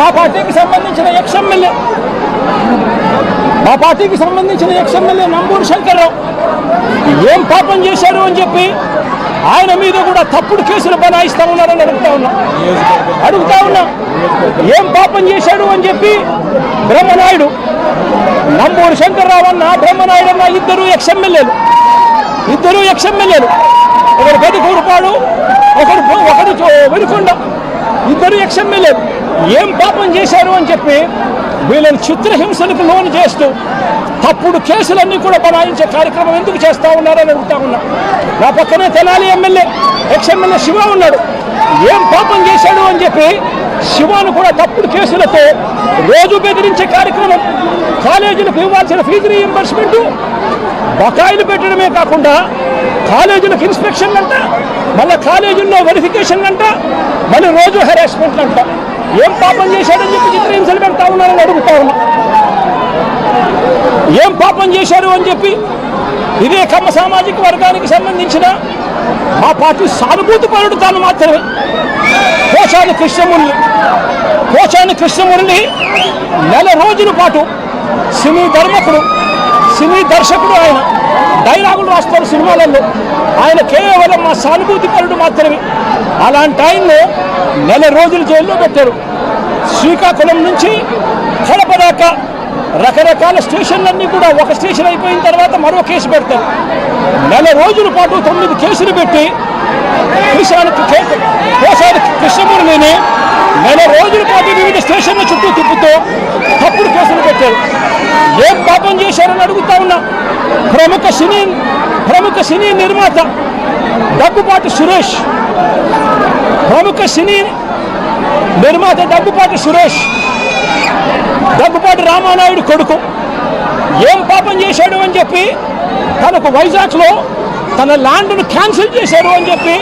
మా పార్టీకి సంబంధించిన ఎక్స్ ఎమ్మెల్యే. మా పార్టీకి సంబంధించిన ఎక్స్ ఎమ్మెల్యే నంబూరు శంకర్రావు. ఏం పాపం చేశారు అని చెప్పి ఆయన మీద కూడా తప్పుడు కేసులు బనాయిస్తా ఉన్నారని అడుగుతా ఉన్నా. అడుగుతా ఉన్నా. ఏం పాపం చేశాడు అని చెప్పి బ్రహ్మనాయుడు నంబూరు శంకర్రావు అన్న బ్రహ్మనాయుడు అన్న ఇద్దరు ఎక్స్ ఎమ్మెల్యేలు. ఇద్దరు ఎక్స్ ఎమ్మెల్యేలు. ఒకరు గదికూరుపాడు ఒకరు ఒకరు వెనుకొండ. ఇద్దరు ఎక్స్ ఎమ్మెల్యేలు. ఏం పాపం చేశారు అని చెప్పి వీళ్ళని చిత్రహింసలకు లోను చేస్తూ తప్పుడు కేసులన్నీ కూడా బనాయించే కార్యక్రమం ఎందుకు చేస్తా ఉన్నారని అడుగుతా ఉన్నా. నా పక్కనే Tenali MLA ex MLA Siva ఉన్నాడు. ఏం పాపం చేశాడు అని చెప్పి శివాను కూడా తప్పుడు కేసులతో రోజు బెదిరించే కార్యక్రమం. కాలేజీలకు ఇవ్వాల్సిన ఫీజు రీఎంబర్స్మెంట్ బకాయిలు పెట్టడమే కాకుండా కాలేజీలకు ఇన్స్పెక్షన్ అంట మళ్ళీ కాలేజీల్లో వెరిఫికేషన్ అంట మళ్ళీ రోజు హెరాస్మెంట్లు అంట. ఏం పాపం చేశాడని చెప్పి చిత్రహింసలు పెడతా ఉన్నారని అడుగుతా ఉన్నా. ఏం పాపం చేశారు అని చెప్పి ఇదే కమ్మ సామాజిక వర్గానికి సంబంధించిన మా పార్టీ సానుభూతి పరుడు తాను మాత్రమే. కోశాని కృష్ణమురళి కోశాని కృష్ణమురళి నెల రోజుల పాటు సినీ ధర్మకుడు సినీ దర్శకుడు ఆయన. డైలాగులు రాస్తారు సినిమాలలో. ఆయన కేవలం మా సానుభూతి పరుడు మాత్రమే. అలాంటి ఆయన్ను నెల రోజులు జైల్లో పెట్టారు. శ్రీకాకుళం నుంచి కడప దాకా రకరకాల స్టేషన్లన్నీ కూడా ఒక స్టేషన్ అయిపోయిన తర్వాత మరో కేసు పెడతారు. నెల రోజుల పాటు తొమ్మిది కేసులు పెట్టి కృష్ణానికి కోసారి కృష్ణమూర్తిని నెల రోజుల పాటు వివిధ స్టేషన్ల చుట్టూ తిప్పుతూ తప్పుడు కేసులు పెట్టారు. ఏం పాపం చేశారని అడుగుతా ఉన్నా. ప్రముఖ సినీ ప్రముఖ సినీ నిర్మాత దగ్గుపాటి సురేష్ ప్రముఖ సినీ నిర్మాత దగ్గుపాటి సురేష్ దగ్గుపాటి రామానాయుడు కొడుకు ఏం పాపం చేశాడు అని చెప్పి తనకు వైజాగ్లో తన ల్యాండ్ను క్యాన్సిల్ చేశాడు అని చెప్పి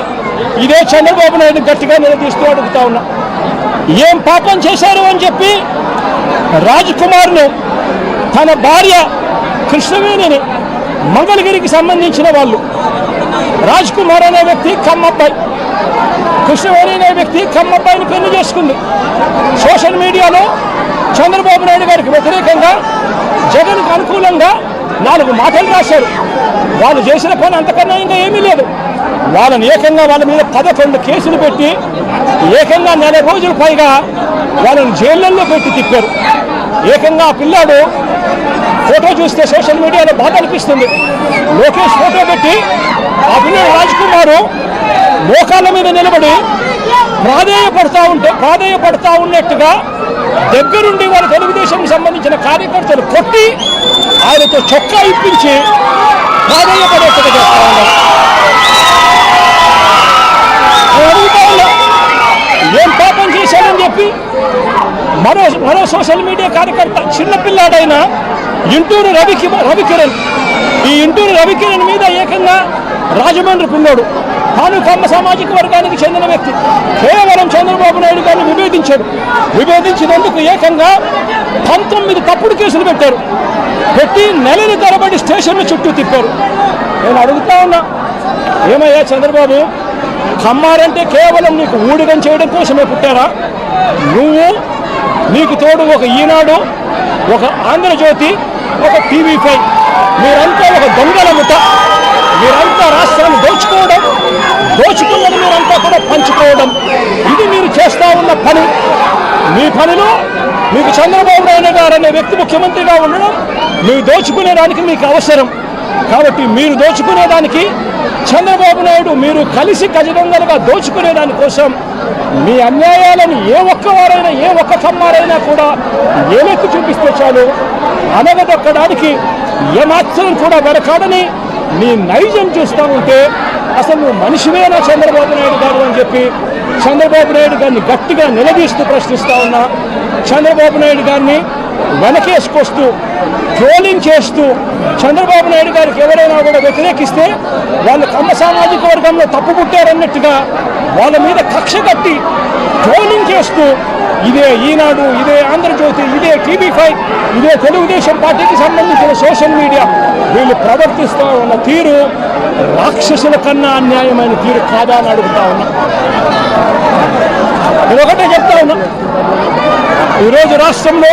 ఇదే చంద్రబాబు నాయుడు గట్టిగా నిలదీస్తూ అడుగుతా ఉన్నా. ఏం పాపం చేశారు అని చెప్పి రాజ్ కుమార్ను తన భార్య కృష్ణవేణిని మంగళగిరికి సంబంధించిన వాళ్ళు. రాజ్ కుమార్ అనే వ్యక్తి కమ్మబ్బాయి. కృష్ణవేణి అనే వ్యక్తి కమ్మబ్బాయిని పెళ్ళి చేసుకుంది. సోషల్ మీడియాలో చంద్రబాబు నాయుడు గారికి వ్యతిరేకంగా జగన్కు అనుకూలంగా నాలుగు మాటలు రాశారు. వాళ్ళు చేసిన పని అంతకన్నా ఇంకా ఏమీ లేదు. వాళ్ళని ఏకంగా వాళ్ళ మీద పదకొండు కేసులు పెట్టి ఏకంగా నెల రోజుల పైగా వాళ్ళని జైళ్ళల్లో పెట్టి తిప్పారు. ఏకంగా ఆ పిల్లాడు ఫోటో చూస్తే సోషల్ మీడియాలో బాధ అనిపిస్తుంది. లోకేష్ ఫోటో పెట్టి ఆ పిల్లడు రాజ్కుమారు మోకాళ్ళ మీద నిలబడి ప్రాధేయపడతా ఉంటే ప్రాధేయపడతా ఉన్నట్టుగా దగ్గరుండి వాళ్ళ తెలుగుదేశం సంబంధించిన కార్యకర్తలు కొట్టి ఆయనతో చొక్కా ఇప్పించి ప్రాధేయపడేట్టుగా చేస్తా ఉన్నారు నేను అడుగుతా ఉన్నా, ఏం పాపం చేశాడని చెప్పి మరో మరో సోషల్ మీడియా కార్యకర్త చిన్నపిల్లాడైన ఇంటూరు రవికి రవికిరణ్ ఈ ఇంటూరు రవికిరణ్ మీద ఏకంగా రాజమండ్రి పిల్లోడు తాను కమ్మ సామాజిక వర్గానికి చెందిన వ్యక్తి. కేవలం చంద్రబాబు నాయుడు గారిని విభేదించాడు. విభేదించినందుకు ఏకంగా పంతొమ్మిది తప్పుడు కేసులు పెట్టారు. పెట్టి నెలల తరబడి స్టేషన్లు చుట్టూ తిప్పారు. నేను అడుగుతా ఉన్నా ఏమయ్యా చంద్రబాబు? కమ్మారంటే కేవలం నీకు ఊడిగం చేయడం కోసమే పుట్టారా? నువ్వు నీకు తోడు ఒక ఈనాడు ఒక ఆంధ్రజ్యోతి ఒక టీవీ ఫైవ్. మీరంతా ఒక దొంగల ముఠ. మీరంతా రాష్ట్రాన్ని దోచుకోవడం దోచుకున్నది మీరంతా కూడా పంచుకోవడం. ఇది మీరు చేస్తూ ఉన్న పని. మీ పనిలో మీకు చంద్రబాబు నాయుడు గారు అనే వ్యక్తి ముఖ్యమంత్రిగా ఉండడం మీరు దోచుకునేదానికి మీకు అవసరం. కాబట్టి మీరు దోచుకునేదానికి చంద్రబాబు నాయుడు మీరు కలిసి ఖచ్చితంగా దోచుకునేదానికోసం మీ అన్యాయాలను ఏ ఒక్కవారైనా ఏ ఒక్క కమ్మారైనా కూడా ఏలెత్తి చూపిస్తే చాలు. అనగదొక్కడానికి ఏమాత్రం కూడా వెనకాడని నీ నైజం చూస్తూ ఉంటే అసలు నువ్వు మనిషివేనా చంద్రబాబు నాయుడు గారు అని చెప్పి చంద్రబాబు నాయుడు గారిని గట్టిగా నిలదీస్తూ ప్రశ్నిస్తా ఉన్నా. చంద్రబాబు నాయుడు గారిని వెనకేసుకొస్తూ ట్రోలింగ్ చేస్తూ చంద్రబాబు నాయుడు గారికి ఎవరైనా కూడా వ్యతిరేకిస్తే వాళ్ళు కమ్మ సామాజిక వర్గంలో తప్పు పుట్టారన్నట్టుగా వాళ్ళ మీద కక్ష కట్టి ట్రోలింగ్ చేస్తూ ఇదే ఈనాడు ఇదే ఆంధ్రజ్యోతి ఇదే టీవీ ఫైవ్ ఇదే తెలుగుదేశం పార్టీకి సంబంధించిన సోషల్ మీడియా వీళ్ళు ప్రవర్తిస్తూ ఉన్న తీరు రాక్షసుల కన్నా అన్యాయమైన తీరు కాదా అని అడుగుతా ఉన్నా. నేను ఒకటే చెప్తా ఉన్నా. ఈరోజు రాష్ట్రంలో